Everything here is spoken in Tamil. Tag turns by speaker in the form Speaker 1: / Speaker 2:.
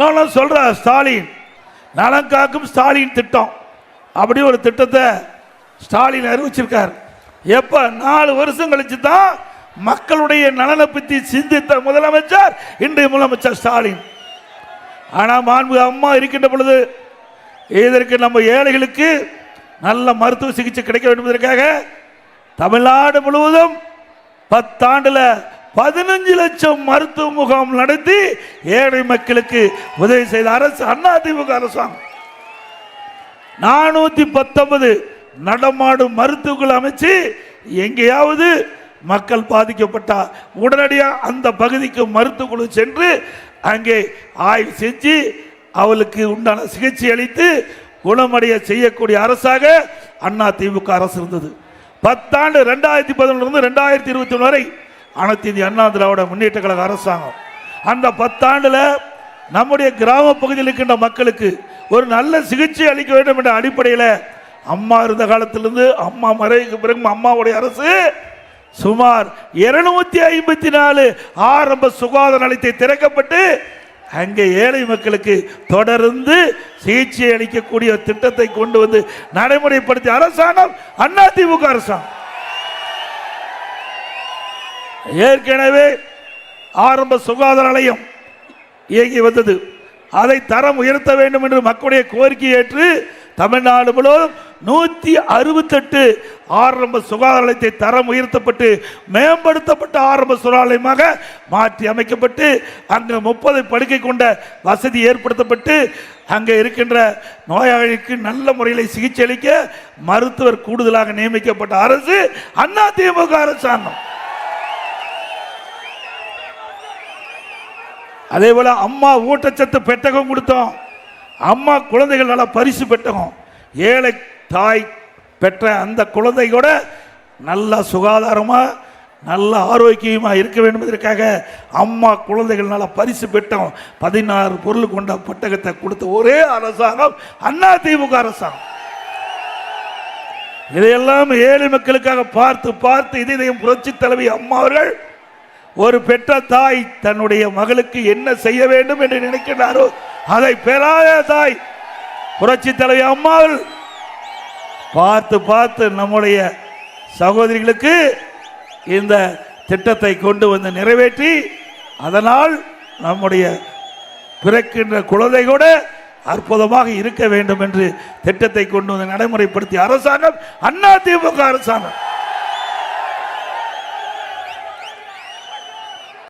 Speaker 1: நான் சொல்கிற ஸ்டாலின் நலம் காக்கும் ஸ்டாலின் திட்டம். அப்படி ஒரு திட்டத்தை ஸ்டாலின் அறிவிச்சிருக்கார். எப்போ? நாலு வருஷம் கழிச்சு தான் மக்களுடைய நலனை பற்றி சிந்தித்த முதலமைச்சர் இன்றைய முதலமைச்சர் ஸ்டாலின். ஆனால் மாண்பு அம்மா இருக்கின்ற பொழுது இதற்கு நம்ம ஏழைகளுக்கு நல்ல மருத்துவ சிகிச்சை கிடைக்க வேண்டும். என்பதற்காக தமிழ்நாடு முழுவதும் பத்தாண்டில் பதினஞ்சு லட்சம் மருத்துவ முகாம் நடத்தி ஏழை மக்களுக்கு உதவி செய்த அரசு அண்ணா திமுக அரசாங்கம். நானூத்தி பத்தொன்பது நடமாடும் மருத்துவர்கள் அமைச்சு எங்கேயாவது மக்கள் பாதிக்கப்பட்டா உடனடியாக அந்த பகுதிக்கு மருத்துவ குழு சென்று அங்கே ஆய்வு செஞ்சு அவளுக்கு உண்டான சிகிச்சை அளித்து குணமடைய செய்யக்கூடிய அரசாக அண்ணா திமுக அரசு இருந்தது. பத்தாண்டு ரெண்டாயிரத்தி பதினொன்றுலேருந்து ரெண்டாயிரத்தி இருபத்தி ஒன்று வரை அனைத்து இந்திய அண்ணா திராவிட முன்னேற்ற கழக அரசாங்கம். அந்த பத்தாண்டில் நம்முடைய கிராம பகுதியில் இருக்கின்ற மக்களுக்கு ஒரு நல்ல சிகிச்சை அளிக்க வேண்டும் என்ற அடிப்படையில் அம்மா இருந்த காலத்திலிருந்து அம்மா மறைவுக்கு பிறகு அம்மாவுடைய அரசு சுமார் இருநூத்தி ஐம்பத்தி நாலு ஆரம்ப சுகாதார நிலையத்தை திறக்கப்பட்டு அங்கே ஏழை மக்களுக்கு தொடர்ந்து சிகிச்சை அளிக்கக்கூடிய திட்டத்தை கொண்டு வந்து நடைமுறைப்படுத்திய அரசாங்கம் அதிமுக அரசாங்கம். ஏற்கனவே ஆரம்ப சுகாதார நிலையம் இயங்கி வந்தது. அதை தரம் உயர்த்த வேண்டும் என்று மக்களுடைய கோரிக்கை ஏற்று தமிழ்நாடு முழுவதும் நூற்றி அறுபத்தெட்டு ஆரம்ப சுகாதார நிலையத்தை தரம் உயர்த்தப்பட்டு மேம்படுத்தப்பட்ட ஆரம்ப சுகாதார நிலையமாக மாற்றி அமைக்கப்பட்டு அங்கு முப்பது படுக்கை கொண்ட வசதி ஏற்படுத்தப்பட்டு அங்கே இருக்கின்ற நோயாளிக்கு நல்ல முறையில் சிகிச்சை அளிக்க மருத்துவர் கூடுதலாக நியமிக்கப்பட்ட அரசு அண்ணா திமுக அரசாங்கம். அதே போல் அம்மா ஊட்டச்சத்து பெட்டகம் கொடுத்தோம். அம்மா குழந்தைகள் நல்லா பரிசு பெட்டகம். ஏழை தாய் பெற்ற அந்த குழந்தை கூட நல்ல சுகாதாரமாக நல்ல ஆரோக்கியமாக இருக்க வேண்டும் என்பதற்காக அம்மா குழந்தைகள் நல்லா பரிசு பெட்டோம் பதினாறு பொருள் கொண்ட பெட்டகத்தை கொடுத்த ஒரே அரசாங்கம் அண்ணா திமுக அரசாங்கம். இதையெல்லாம் ஏழை மக்களுக்காக பார்த்து பார்த்து இதயம் புரட்சி தலைவி அம்மா அவர்கள் ஒரு பெற்ற தாய் தன்னுடைய மகளுக்கு என்ன செய்ய வேண்டும் என்று நினைக்கிறாரோ அதை பெறாத தாய் புரட்சி தலைவி அம்மாவில் பார்த்து பார்த்து நம்முடைய சகோதரிகளுக்கு இந்த திட்டத்தை கொண்டு வந்து நிறைவேற்றி அதனால் நம்முடைய பிறக்கின்ற குழந்தை கூட அற்புதமாக இருக்க வேண்டும் என்று திட்டத்தை கொண்டு வந்து நடைமுறைப்படுத்திய அரசாங்கம் அண்ணா திமுக அரசாங்கம்.